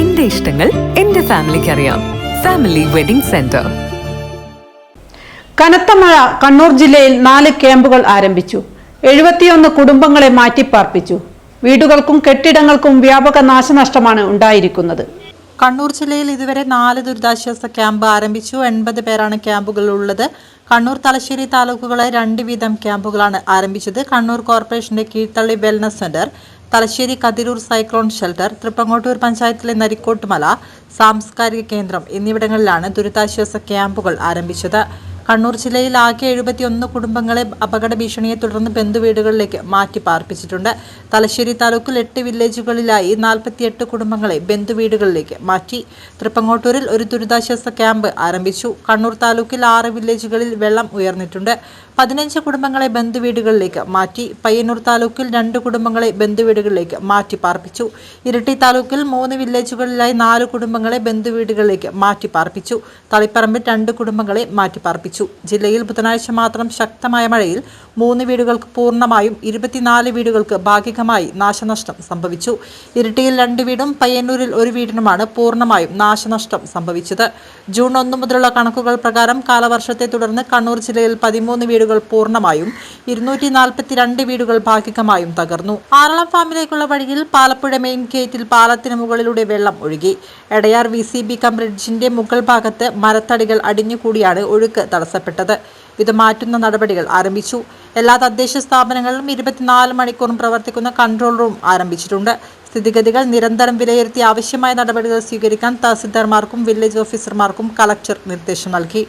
ഇഷ്ടങ്ങൾ എന്റെ ഫാമിലിക്ക് അറിയാം ഫാമിലി വെഡിംഗ് സെന്റർ കനത്ത മഴ കണ്ണൂർ ജില്ലയിൽ നാല് ക്യാമ്പുകൾ ആരംഭിച്ചു. എഴുപത്തിയൊന്ന് കുടുംബങ്ങളെ മാറ്റിപ്പാർപ്പിച്ചു. വീടുകൾക്കും കെട്ടിടങ്ങൾക്കും വ്യാപക നാശനഷ്ടമാണ് ഉണ്ടായിരിക്കുന്നത്. കണ്ണൂർ ജില്ലയിൽ ഇതുവരെ നാല് ദുരിതാശ്വാസ ക്യാമ്പ് ആരംഭിച്ചു. എൺപത് പേരാണ് ക്യാമ്പുകളിൽ ഉള്ളത് കണ്ണൂർ തലശ്ശേരി താലൂക്കുകളെ രണ്ട് വീതം ക്യാമ്പുകളാണ് ആരംഭിച്ചത്. കണ്ണൂർ കോർപ്പറേഷന്റെ Keezhthalli wellness centre Thalassery Kathirur cyclone shelter Thrippangottur പഞ്ചായത്തിലെ നരിക്കോട്ടുമല സാംസ്കാരിക കേന്ദ്രം എന്നിവിടങ്ങളിലാണ് ദുരിതാശ്വാസ ക്യാമ്പുകൾ ആരംഭിച്ചത്. കണ്ണൂർ ജില്ലയിൽ ആകെ എഴുപത്തിയൊന്ന് കുടുംബങ്ങളെ അപകട ഭീഷണിയെ തുടർന്ന് ബന്ധുവീടുകളിലേക്ക് മാറ്റി പാർപ്പിച്ചിട്ടുണ്ട്. തലശ്ശേരി താലൂക്കിൽ എട്ട് വില്ലേജുകളിലായി നാൽപ്പത്തിയെട്ട് കുടുംബങ്ങളെ ബന്ധുവീടുകളിലേക്ക് മാറ്റി. തൃപ്പങ്ങോട്ടൂരിൽ ഒരു ദുരിതാശ്വാസ ക്യാമ്പ് ആരംഭിച്ചു. കണ്ണൂർ താലൂക്കിൽ ആറ് വില്ലേജുകളിൽ വെള്ളം ഉയർന്നിട്ടുണ്ട്. പതിനഞ്ച് കുടുംബങ്ങളെ ബന്ധുവീടുകളിലേക്ക് മാറ്റി പയ്യന്നൂർ താലൂക്കിൽ രണ്ട് കുടുംബങ്ങളെ ബന്ധുവീടുകളിലേക്ക് മാറ്റി പാർപ്പിച്ചു. ഇരട്ടി താലൂക്കിൽ മൂന്ന് വില്ലേജുകളിലായി നാല് കുടുംബങ്ങളെ ബന്ധുവീടുകളിലേക്ക് മാറ്റി പാർപ്പിച്ചു. തളിപ്പറമ്പിൽ രണ്ട് കുടുംബങ്ങളെ മാറ്റി പാർപ്പിച്ചു. ജില്ലയിൽ ബുധനാഴ്ച മാത്രം ശക്തമായ മഴയിൽ മൂന്ന് വീടുകൾക്ക് പൂർണമായും ഇരുപത്തിനാല് വീടുകൾക്ക് ഭാഗികമായി നാശനഷ്ടം സംഭവിച്ചു. ഇരട്ടിയിൽ രണ്ട് വീടും പയ്യന്നൂരിൽ ഒരു വീടിനുമാണ് പൂർണമായും നാശനഷ്ടം സംഭവിച്ചത്. ജൂൺ ഒന്ന് മുതലുള്ള കണക്കുകൾ പ്രകാരം കാലവർഷത്തെ തുടർന്ന് കണ്ണൂർ ജില്ലയിൽ പതിമൂന്ന് വീടുകൾ പൂർണമായും ഇരുന്നൂറ്റി നാൽപ്പത്തിരണ്ട് വീടുകൾ ഭാഗികമായും തകർന്നു. ആറളം ഫാമിലേക്കുള്ള വഴിയിൽ പാലപ്പുഴ മെയിൻ ഗേറ്റിൽ പാലത്തിന് മുകളിലൂടെ വെള്ളം ഒഴുകി. Edayar V C B cum ബ്രിഡ്ജിന്റെ മുകൾ ഭാഗത്ത് മരത്തടികൾ അടിഞ്ഞുകൂടിയാണ് ഒഴുക്ക് തടസ്സപ്പെട്ടത്. ഇത് മാറ്റുന്ന നടപടികൾ ആരംഭിച്ചു. എല്ലാ തദ്ദേശ സ്ഥാപനങ്ങളിലും ഇരുപത്തിനാല് മണിക്കൂറും പ്രവർത്തിക്കുന്ന കൺട്രോൾ റൂം ആരംഭിച്ചിട്ടുണ്ട്. സ്ഥിതിഗതികൾ നിരന്തരം വിലയിരുത്തി ആവശ്യമായ നടപടികൾ സ്വീകരിക്കാൻ തഹസിൽദാർമാർക്കും വില്ലേജ് ഓഫീസർമാർക്കും കളക്ടർ നിർദ്ദേശം നൽകി.